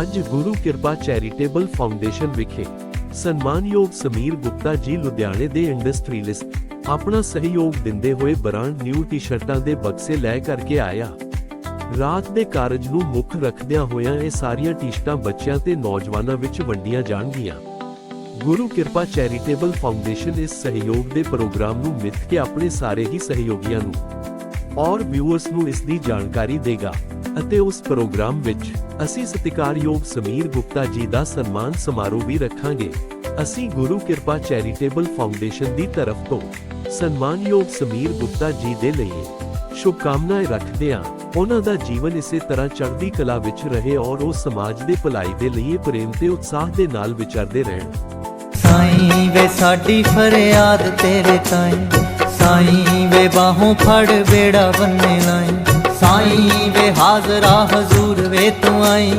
ਅੱਜ ਗੁਰੂ ਕਿਰਪਾ charitable foundation ਵਿਖੇ ਸਨਮਾਨਯੋਗ ਸਮੀਰ ਗੁਪਤਾ ਜੀ ਲੁਧਿਆਣੇ ਦੇ ਇੰਡਸਟਰੀਲਿਸਟ ਆਪਣਾ ਸਹਿਯੋਗ ਦਿੰਦੇ ਹੋਏ ਬ੍ਰਾਂਡ ਨਿਊ ਟੀ-ਸ਼ਰਟਾਂ ਦੇ ਬਕਸੇ ਲੈ ਕਰਕੇ ਆਇਆ। ਰਾਤ ਦੇ ਕਾਰਜ ਨੂੰ ਮੁੱਖ ਰੱਖਦਿਆਂ ਹੋਇਆਂ ਇਹ ਸਾਰੀਆਂ ਟੀ-ਸ਼ਰਟਾਂ ਬੱਚਿਆਂ ਤੇ ਨੌਜਵਾਨਾਂ ਵਿੱਚ ਵੰਡੀਆਂ ਜਾਣਗੀਆਂ। ਗੁਰੂ ਕਿਰਪਾ ਚੈਰੀਟੇਬਲ ਫਾਊਂਡੇਸ਼ਨ ਇਸ ਸਹਿਯੋਗ ਦੇ ਪ੍ਰੋਗਰਾਮ ਨੂੰ ਮਿੱਥ ਕੇ ਆਪਣੇ ਸਾਰੇ ਹੀ ਸਹਿਯੋਗੀਆਂ ਨੂੰ ਔਰ ਵਿਊਅਰਸ ਨੂੰ ਇਸ ਦੀ ਜਾਣਕਾਰੀ ਦੇਗਾ। ਅਤੇ ਉਸ ਪ੍ਰੋਗਰਾਮ ਵਿੱਚ ਅਸੀਂ ਸਤਿਕਾਰਯੋਗ ਸਮੀਰ ਗੁਪਤਾ ਜੀ ਦਾ ਸਨਮਾਨ ਸਮਾਰੋਹ ਵੀ ਰੱਖਾਂਗੇ। ਅਸੀਂ ਗੁਰੂ ਕਿਰਪਾ ਚੈਰੀਟੇਬਲ ਫਾਊਂਡੇਸ਼ਨ ਦੀ ਤਰਫ ਤੋਂ ਸਨਮਾਨਯੋਗ ਸਮੀਰ ਗੁਪਤਾ ਜੀ ਦੇ ਲਈ ਸ਼ੁਭਕਾਮਨਾਵਾਂ ਰੱਖਦੇ ਹਾਂ। ਉਹਨਾਂ ਦਾ ਜੀਵਨ ਇਸੇ ਤਰ੍ਹਾਂ ਚੜ੍ਹਦੀ ਕਲਾ ਵਿੱਚ ਰਹੇ ਔਰ ਉਹ ਸਮਾਜ ਦੇ ਭਲਾਈ ਦੇ ਲਈ ਪ੍ਰੇਮ ਤੇ ਉਤਸ਼ਾਹ ਦੇ ਨਾਲ ਵਿਚਰਦੇ ਰਹਿਣ। ਸਾਈਂ ਵੇ ਸਾਡੀ ਫਰਿਆਦ ਤੇਰੇ ਤਾਈਂ। ਸਾਈਂ ਵੇ ਬਾਹੋਂ ਫੜ ਬੇੜਾ ਬੰਨੇ ਲਾਈ। ਸਾਈਂ ਵੇ ਹਾਜ਼ਰਾ ਹਜ਼ੂਰ ਵੇ ਤੂੰ ਆਈ